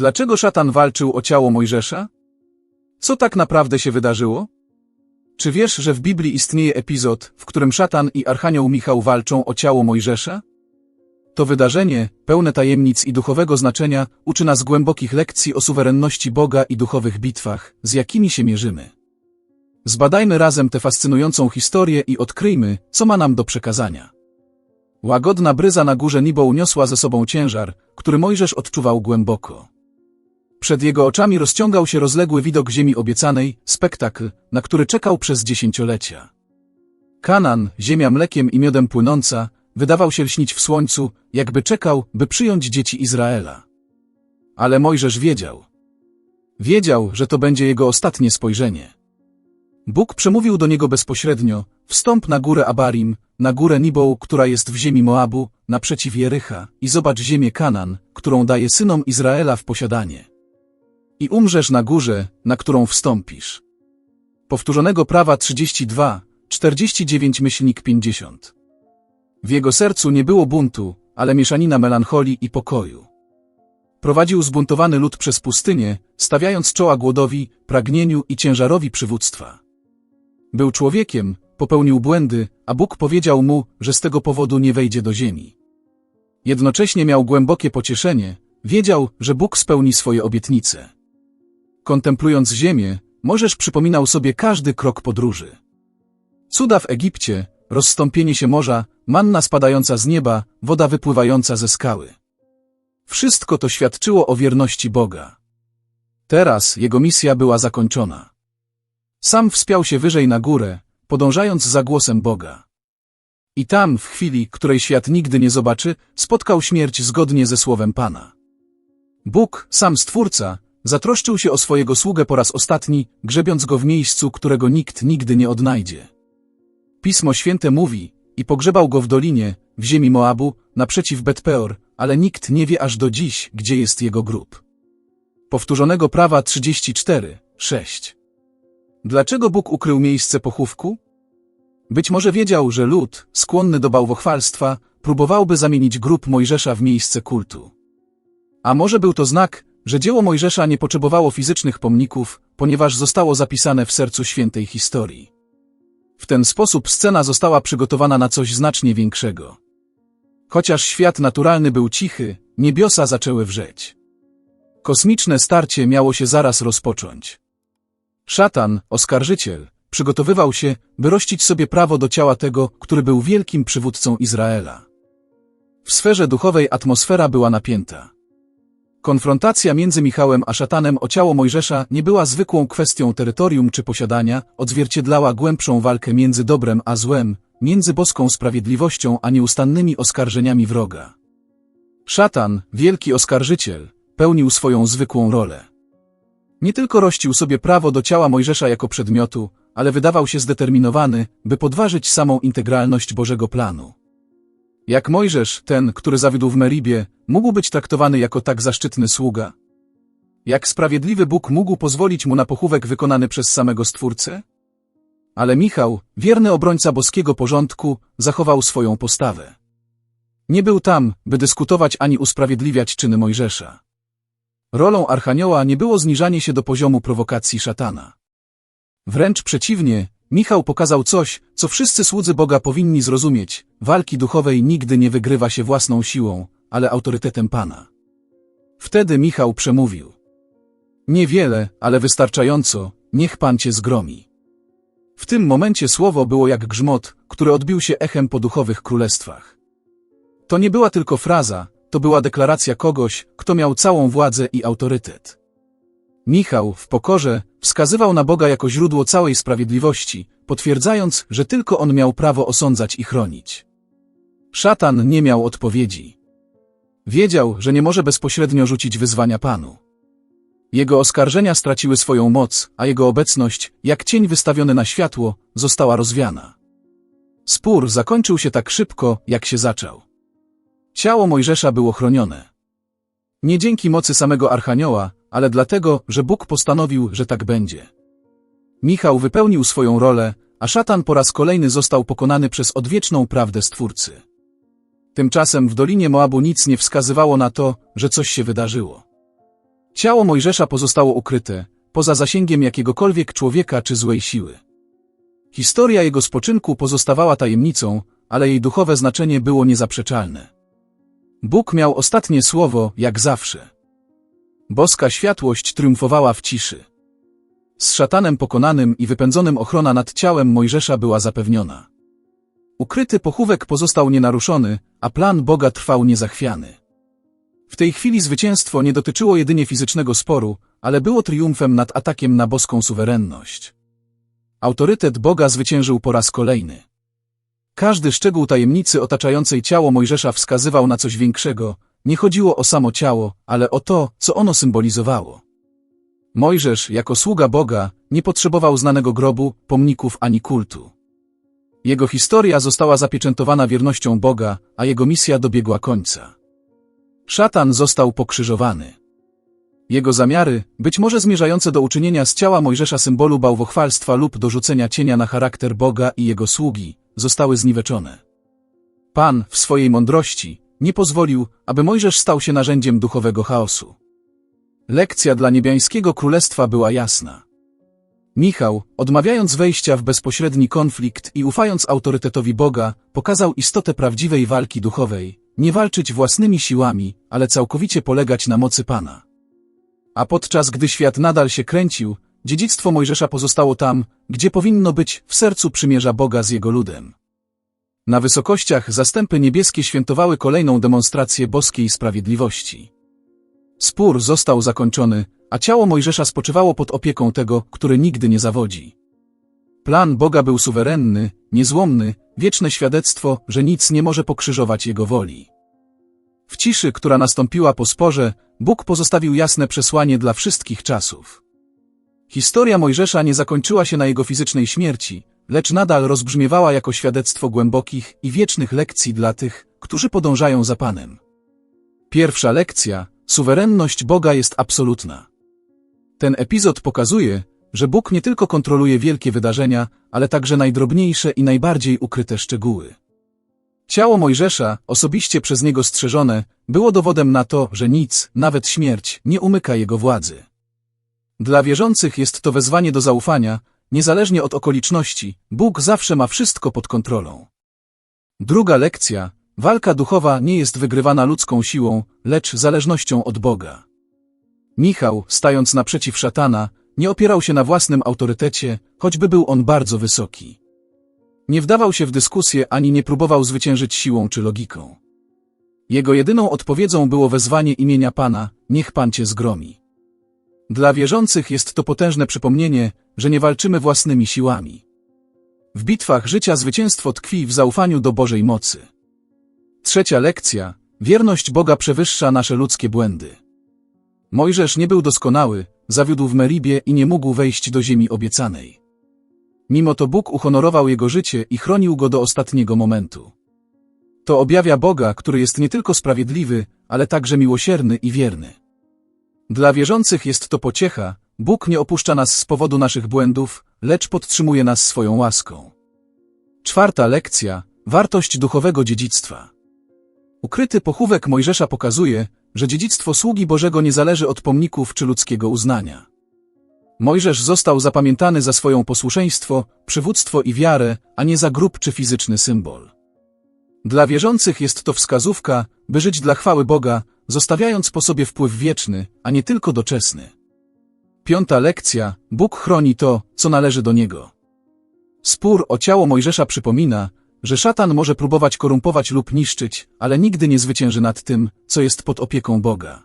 Dlaczego szatan walczył o ciało Mojżesza? Co tak naprawdę się wydarzyło? Czy wiesz, że w Biblii istnieje epizod, w którym szatan i archanioł Michał walczą o ciało Mojżesza? To wydarzenie, pełne tajemnic i duchowego znaczenia, uczy nas głębokich lekcji o suwerenności Boga i duchowych bitwach, z jakimi się mierzymy. Zbadajmy razem tę fascynującą historię i odkryjmy, co ma nam do przekazania. Łagodna bryza na górze Nibo uniosła ze sobą ciężar, który Mojżesz odczuwał głęboko. Przed jego oczami rozciągał się rozległy widok ziemi obiecanej, spektakl, na który czekał przez dziesięciolecia. Kanan, ziemia mlekiem i miodem płynąca, wydawał się lśnić w słońcu, jakby czekał, by przyjąć dzieci Izraela. Ale Mojżesz wiedział. Wiedział, że to będzie jego ostatnie spojrzenie. Bóg przemówił do niego bezpośrednio, wstąp na górę Abarim, na górę Nibą, która jest w ziemi Moabu, naprzeciw Jericha, i zobacz ziemię Kanan, którą daje synom Izraela w posiadanie. I umrzesz na górze, na którą wstąpisz. Powtórzonego prawa 32, 49 myślnik 50. W jego sercu nie było buntu, ale mieszanina melancholii i pokoju. Prowadził zbuntowany lud przez pustynię, stawiając czoła głodowi, pragnieniu i ciężarowi przywództwa. Był człowiekiem, popełnił błędy, a Bóg powiedział mu, że z tego powodu nie wejdzie do ziemi. Jednocześnie miał głębokie pocieszenie, wiedział, że Bóg spełni swoje obietnice. Kontemplując ziemię, Możesz przypominał sobie każdy krok podróży. Cuda w Egipcie, rozstąpienie się morza, manna spadająca z nieba, woda wypływająca ze skały. Wszystko to świadczyło o wierności Boga. Teraz jego misja była zakończona. Sam wspiął się wyżej na górę, podążając za głosem Boga. I tam, w chwili, której świat nigdy nie zobaczy, spotkał śmierć zgodnie ze słowem Pana. Bóg, sam Stwórca, zatroszczył się o swojego sługę po raz ostatni, grzebiąc go w miejscu, którego nikt nigdy nie odnajdzie. Pismo Święte mówi, i pogrzebał go w dolinie, w ziemi Moabu, naprzeciw Betpeor, ale nikt nie wie aż do dziś, gdzie jest jego grób. Powtórzonego prawa 34, 6. Dlaczego Bóg ukrył miejsce pochówku? Być może wiedział, że lud, skłonny do bałwochwalstwa, próbowałby zamienić grób Mojżesza w miejsce kultu. A może był to znak, że dzieło Mojżesza nie potrzebowało fizycznych pomników, ponieważ zostało zapisane w sercu świętej historii. W ten sposób scena została przygotowana na coś znacznie większego. Chociaż świat naturalny był cichy, niebiosa zaczęły wrzeć. Kosmiczne starcie miało się zaraz rozpocząć. Szatan, oskarżyciel, przygotowywał się, by rościć sobie prawo do ciała tego, który był wielkim przywódcą Izraela. W sferze duchowej atmosfera była napięta. Konfrontacja między Michałem a szatanem o ciało Mojżesza nie była zwykłą kwestią terytorium czy posiadania, odzwierciedlała głębszą walkę między dobrem a złem, między boską sprawiedliwością a nieustannymi oskarżeniami wroga. Szatan, wielki oskarżyciel, pełnił swoją zwykłą rolę. Nie tylko rościł sobie prawo do ciała Mojżesza jako przedmiotu, ale wydawał się zdeterminowany, by podważyć samą integralność Bożego planu. Jak Mojżesz, ten, który zawiódł w Meribie, mógł być traktowany jako tak zaszczytny sługa? Jak sprawiedliwy Bóg mógł pozwolić mu na pochówek wykonany przez samego Stwórcę? Ale Michał, wierny obrońca boskiego porządku, zachował swoją postawę. Nie był tam, by dyskutować ani usprawiedliwiać czyny Mojżesza. Rolą Archanioła nie było zniżanie się do poziomu prowokacji szatana. Wręcz przeciwnie, Michał pokazał coś, co wszyscy słudzy Boga powinni zrozumieć. Walki duchowej nigdy nie wygrywa się własną siłą, ale autorytetem Pana. Wtedy Michał przemówił. Niewiele, ale wystarczająco, niech Pan cię zgromi. W tym momencie słowo było jak grzmot, który odbił się echem po duchowych królestwach. To nie była tylko fraza, to była deklaracja kogoś, kto miał całą władzę i autorytet. Michał, w pokorze, wskazywał na Boga jako źródło całej sprawiedliwości, potwierdzając, że tylko On miał prawo osądzać i chronić. Szatan nie miał odpowiedzi. Wiedział, że nie może bezpośrednio rzucić wyzwania Panu. Jego oskarżenia straciły swoją moc, a jego obecność, jak cień wystawiony na światło, została rozwiana. Spór zakończył się tak szybko, jak się zaczął. Ciało Mojżesza było chronione. Nie dzięki mocy samego Archanioła, ale dlatego, że Bóg postanowił, że tak będzie. Michał wypełnił swoją rolę, a szatan po raz kolejny został pokonany przez odwieczną prawdę Stwórcy. Tymczasem w Dolinie Moabu nic nie wskazywało na to, że coś się wydarzyło. Ciało Mojżesza pozostało ukryte, poza zasięgiem jakiegokolwiek człowieka czy złej siły. Historia jego spoczynku pozostawała tajemnicą, ale jej duchowe znaczenie było niezaprzeczalne. Bóg miał ostatnie słowo, jak zawsze. Boska światłość triumfowała w ciszy. Z szatanem pokonanym i wypędzonym ochrona nad ciałem Mojżesza była zapewniona. Ukryty pochówek pozostał nienaruszony, a plan Boga trwał niezachwiany. W tej chwili zwycięstwo nie dotyczyło jedynie fizycznego sporu, ale było triumfem nad atakiem na boską suwerenność. Autorytet Boga zwyciężył po raz kolejny. Każdy szczegół tajemnicy otaczającej ciało Mojżesza wskazywał na coś większego, nie chodziło o samo ciało, ale o to, co ono symbolizowało. Mojżesz, jako sługa Boga, nie potrzebował znanego grobu, pomników ani kultu. Jego historia została zapieczętowana wiernością Boga, a jego misja dobiegła końca. Szatan został pokrzyżowany. Jego zamiary, być może zmierzające do uczynienia z ciała Mojżesza symbolu bałwochwalstwa lub dorzucenia cienia na charakter Boga i jego sługi, zostały zniweczone. Pan, w swojej mądrości, nie pozwolił, aby Mojżesz stał się narzędziem duchowego chaosu. Lekcja dla niebiańskiego królestwa była jasna. Michał, odmawiając wejścia w bezpośredni konflikt i ufając autorytetowi Boga, pokazał istotę prawdziwej walki duchowej, nie walczyć własnymi siłami, ale całkowicie polegać na mocy Pana. A podczas gdy świat nadal się kręcił, dziedzictwo Mojżesza pozostało tam, gdzie powinno być, w sercu przymierza Boga z jego ludem. Na wysokościach zastępy niebieskie świętowały kolejną demonstrację boskiej sprawiedliwości. Spór został zakończony, a ciało Mojżesza spoczywało pod opieką tego, który nigdy nie zawodzi. Plan Boga był suwerenny, niezłomny, wieczne świadectwo, że nic nie może pokrzyżować Jego woli. W ciszy, która nastąpiła po sporze, Bóg pozostawił jasne przesłanie dla wszystkich czasów. Historia Mojżesza nie zakończyła się na jego fizycznej śmierci, lecz nadal rozbrzmiewała jako świadectwo głębokich i wiecznych lekcji dla tych, którzy podążają za Panem. Pierwsza lekcja, suwerenność Boga jest absolutna. Ten epizod pokazuje, że Bóg nie tylko kontroluje wielkie wydarzenia, ale także najdrobniejsze i najbardziej ukryte szczegóły. Ciało Mojżesza, osobiście przez niego strzeżone, było dowodem na to, że nic, nawet śmierć, nie umyka jego władzy. Dla wierzących jest to wezwanie do zaufania, niezależnie od okoliczności, Bóg zawsze ma wszystko pod kontrolą. Druga lekcja, walka duchowa nie jest wygrywana ludzką siłą, lecz zależnością od Boga. Michał, stając naprzeciw szatana, nie opierał się na własnym autorytecie, choćby był on bardzo wysoki. Nie wdawał się w dyskusję ani nie próbował zwyciężyć siłą czy logiką. Jego jedyną odpowiedzią było wezwanie imienia Pana, niech Pan cię zgromi. Dla wierzących jest to potężne przypomnienie, że nie walczymy własnymi siłami. W bitwach życia zwycięstwo tkwi w zaufaniu do Bożej mocy. Trzecia lekcja. Wierność Boga przewyższa nasze ludzkie błędy. Mojżesz nie był doskonały, zawiódł w Meribie i nie mógł wejść do ziemi obiecanej. Mimo to Bóg uhonorował jego życie i chronił go do ostatniego momentu. To objawia Boga, który jest nie tylko sprawiedliwy, ale także miłosierny i wierny. Dla wierzących jest to pociecha, Bóg nie opuszcza nas z powodu naszych błędów, lecz podtrzymuje nas swoją łaską. Czwarta lekcja. Wartość duchowego dziedzictwa. Ukryty pochówek Mojżesza pokazuje, że dziedzictwo sługi Bożego nie zależy od pomników czy ludzkiego uznania. Mojżesz został zapamiętany za swoją posłuszeństwo, przywództwo i wiarę, a nie za grób czy fizyczny symbol. Dla wierzących jest to wskazówka, by żyć dla chwały Boga, zostawiając po sobie wpływ wieczny, a nie tylko doczesny. Piąta lekcja. Bóg chroni to, co należy do Niego. Spór o ciało Mojżesza przypomina, że szatan może próbować korumpować lub niszczyć, ale nigdy nie zwycięży nad tym, co jest pod opieką Boga.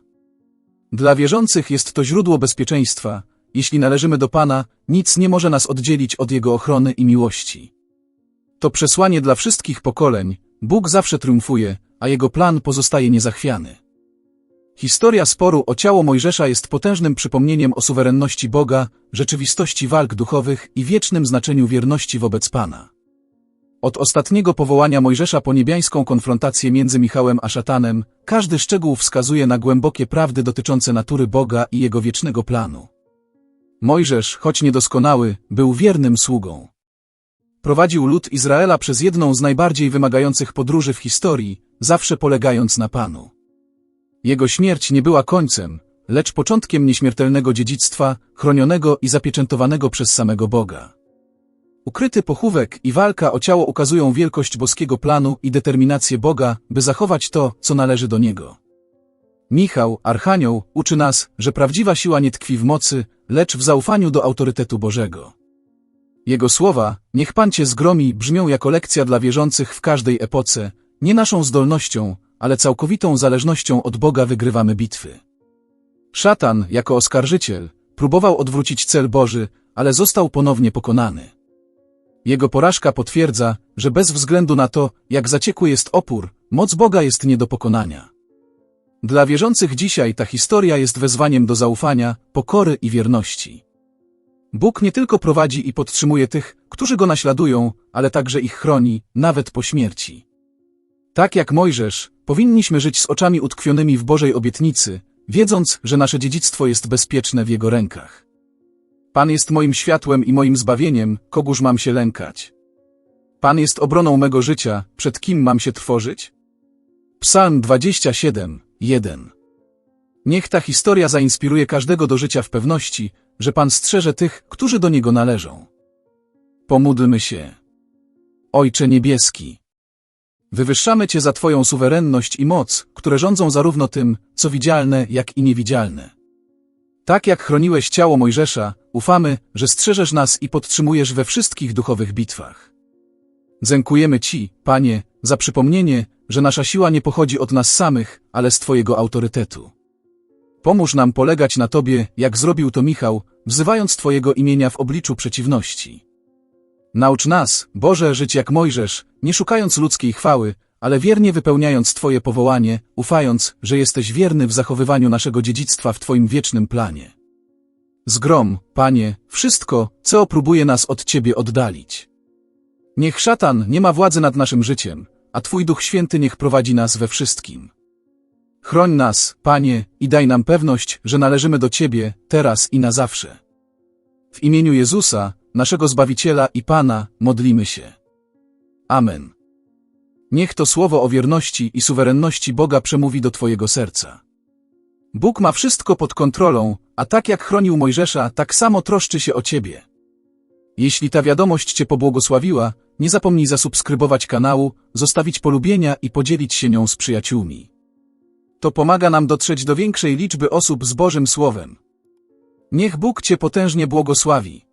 Dla wierzących jest to źródło bezpieczeństwa. Jeśli należymy do Pana, nic nie może nas oddzielić od Jego ochrony i miłości. To przesłanie dla wszystkich pokoleń. Bóg zawsze triumfuje, a Jego plan pozostaje niezachwiany. Historia sporu o ciało Mojżesza jest potężnym przypomnieniem o suwerenności Boga, rzeczywistości walk duchowych i wiecznym znaczeniu wierności wobec Pana. Od ostatniego powołania Mojżesza po niebiańską konfrontację między Michałem a szatanem, każdy szczegół wskazuje na głębokie prawdy dotyczące natury Boga i jego wiecznego planu. Mojżesz, choć niedoskonały, był wiernym sługą. Prowadził lud Izraela przez jedną z najbardziej wymagających podróży w historii, zawsze polegając na Panu. Jego śmierć nie była końcem, lecz początkiem nieśmiertelnego dziedzictwa, chronionego i zapieczętowanego przez samego Boga. Ukryty pochówek i walka o ciało ukazują wielkość boskiego planu i determinację Boga, by zachować to, co należy do Niego. Michał, Archanioł, uczy nas, że prawdziwa siła nie tkwi w mocy, lecz w zaufaniu do autorytetu Bożego. Jego słowa, niech Pan Cię zgromi, brzmią jako lekcja dla wierzących w każdej epoce, nie naszą zdolnością, ale całkowitą zależnością od Boga wygrywamy bitwy. Szatan, jako oskarżyciel, próbował odwrócić cel Boży, ale został ponownie pokonany. Jego porażka potwierdza, że bez względu na to, jak zaciekły jest opór, moc Boga jest nie do pokonania. Dla wierzących dzisiaj ta historia jest wezwaniem do zaufania, pokory i wierności. Bóg nie tylko prowadzi i podtrzymuje tych, którzy Go naśladują, ale także ich chroni, nawet po śmierci. Tak jak Mojżesz, powinniśmy żyć z oczami utkwionymi w Bożej obietnicy, wiedząc, że nasze dziedzictwo jest bezpieczne w Jego rękach. Pan jest moim światłem i moim zbawieniem, kogóż mam się lękać. Pan jest obroną mego życia, przed kim mam się trwożyć? Psalm 27, 1 Niech ta historia zainspiruje każdego do życia w pewności, że Pan strzeże tych, którzy do Niego należą. Pomódlmy się. Ojcze Niebieski, wywyższamy Cię za Twoją suwerenność i moc, które rządzą zarówno tym, co widzialne, jak i niewidzialne. Tak jak chroniłeś ciało Mojżesza, ufamy, że strzeżesz nas i podtrzymujesz we wszystkich duchowych bitwach. Dziękujemy Ci, Panie, za przypomnienie, że nasza siła nie pochodzi od nas samych, ale z Twojego autorytetu. Pomóż nam polegać na Tobie, jak zrobił to Michał, wzywając Twojego imienia w obliczu przeciwności. Naucz nas, Boże, żyć jak Mojżesz, nie szukając ludzkiej chwały, ale wiernie wypełniając Twoje powołanie, ufając, że jesteś wierny w zachowywaniu naszego dziedzictwa w Twoim wiecznym planie. Zgrom, Panie, wszystko, co próbuje nas od Ciebie oddalić. Niech szatan nie ma władzy nad naszym życiem, a Twój Duch Święty niech prowadzi nas we wszystkim. Chroń nas, Panie, i daj nam pewność, że należymy do Ciebie, teraz i na zawsze. W imieniu Jezusa, naszego Zbawiciela i Pana, modlimy się. Amen. Niech to słowo o wierności i suwerenności Boga przemówi do Twojego serca. Bóg ma wszystko pod kontrolą, a tak jak chronił Mojżesza, tak samo troszczy się o Ciebie. Jeśli ta wiadomość Cię pobłogosławiła, nie zapomnij zasubskrybować kanału, zostawić polubienia i podzielić się nią z przyjaciółmi. To pomaga nam dotrzeć do większej liczby osób z Bożym Słowem. Niech Bóg Cię potężnie błogosławi.